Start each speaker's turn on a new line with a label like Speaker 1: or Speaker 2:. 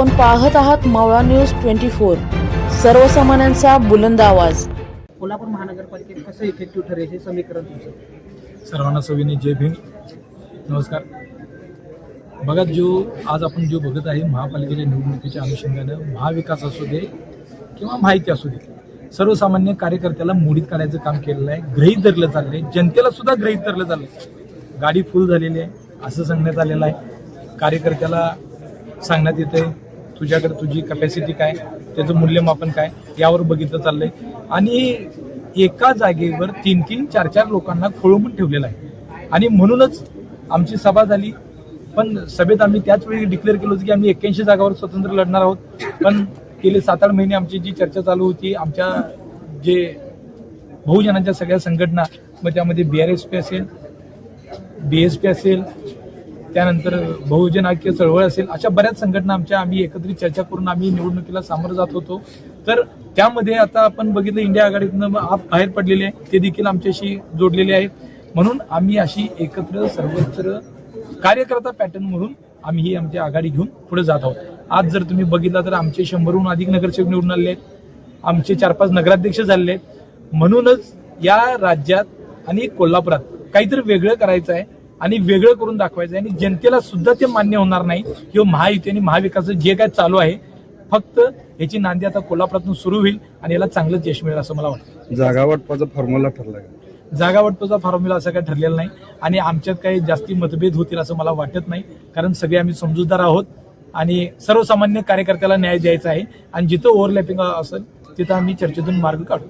Speaker 1: आपण पाहत आहात मावळा न्यूज ट्वेंटी फोर. सर्वसामान्यांचा बुलंद आवाज.
Speaker 2: कोल्हापूर महानगरपालिकेत कसं इफेक्टिव्ह ठरेल हे समीकरण तुमचं?
Speaker 3: सर्वांना सविनी जय भीम. नमस्कार. बघा जो आज आपण जो बघत आहे महापालिकेच्या निवडणुकीच्या अनुषंगानं महाविकास असू दे किंवा माहिती असू दे सर्वसामान्य कार्यकर्त्याला मोडीत काढायचं काम केलेलं आहे ग्रहीत धरलं चाललंय जनतेला सुद्धा ग्रहीत धरलं चाललंय. गाडी फुल झालेली आहे असं सांगण्यात आलेलं आहे. कार्यकर्त्याला सांगण्यात येतंय तुझ्याकडे तुझी कपॅसिटी काय? त्याचं मूल्यमापन काय? यावर बघितलं चाललंय. आणि एका जागेवर तीन तीन चार चार लोकांना खोळंबून ठेवलेलं आहे. आणि म्हणूनच आमची सभा झाली. पण सभेत आम्ही त्याच वेळी डिक्लेअर केलं होतं की आम्ही एक्क्याऐंशी जागावर स्वतंत्र लढणार आहोत. पण गेले सात आठ महिने आमची जी चर्चा चालू होती आमच्या जे बहुजनांच्या सगळ्या संघटना मग त्यामध्ये बी आर एस पी असेल बी एस पी असेल त्यानंतर बहुजन ऐक्य चळवळ असेल अशा बऱ्याच संघटना आमच्या आम्ही एकत्रित चर्चा करून आम्ही निवडणुकीला सामोरं जात होतो. तर त्यामध्ये आता आपण बघितलं इंडिया आघाडीतनं आप बाहेर पडलेले आहे ते देखील आमच्याशी जोडलेले आहेत. म्हणून आम्ही अशी एकत्र सर्वत्र कार्यकर्ता पॅटर्न म्हणून आम्ही ही आमची आघाडी घेऊन पुढे जात आहोत. आज जर तुम्ही बघितला तर आमचे शंभरहून अधिक नगरसेवक निवडून आले आहेत. आमचे चार पाच नगराध्यक्ष झालेले आहेत. म्हणूनच या राज्यात आणि कोल्हापुरात काहीतरी वेगळं करायचं आहे. आणि वेगळं करून दाखवायचं आणि जनतेला सुद्धा ते मान्य होणार नाही. किंवा महायुती आणि महाविकास जे काय चालू आहे फक्त याची नांदी आता कोल्हापुरातून सुरू होईल आणि याला चांगलंच यश मिळेल असं मला वाटतं.
Speaker 4: जागा वाटपाचा फॉर्म्युला ठरला
Speaker 3: जागा वाटपाचा फॉर्म्युला असं काही ठरलेला नाही. आणि आमच्यात काही जास्ती मतभेद होतील असं मला वाटत नाही. कारण सगळे आम्ही समजूतदार आहोत. आणि सर्वसामान्य कार्यकर्त्याला न्याय द्यायचा आहे. आणि जिथं ओव्हरलॅपिंग असेल तिथं आम्ही चर्चेतून मार्ग काढू.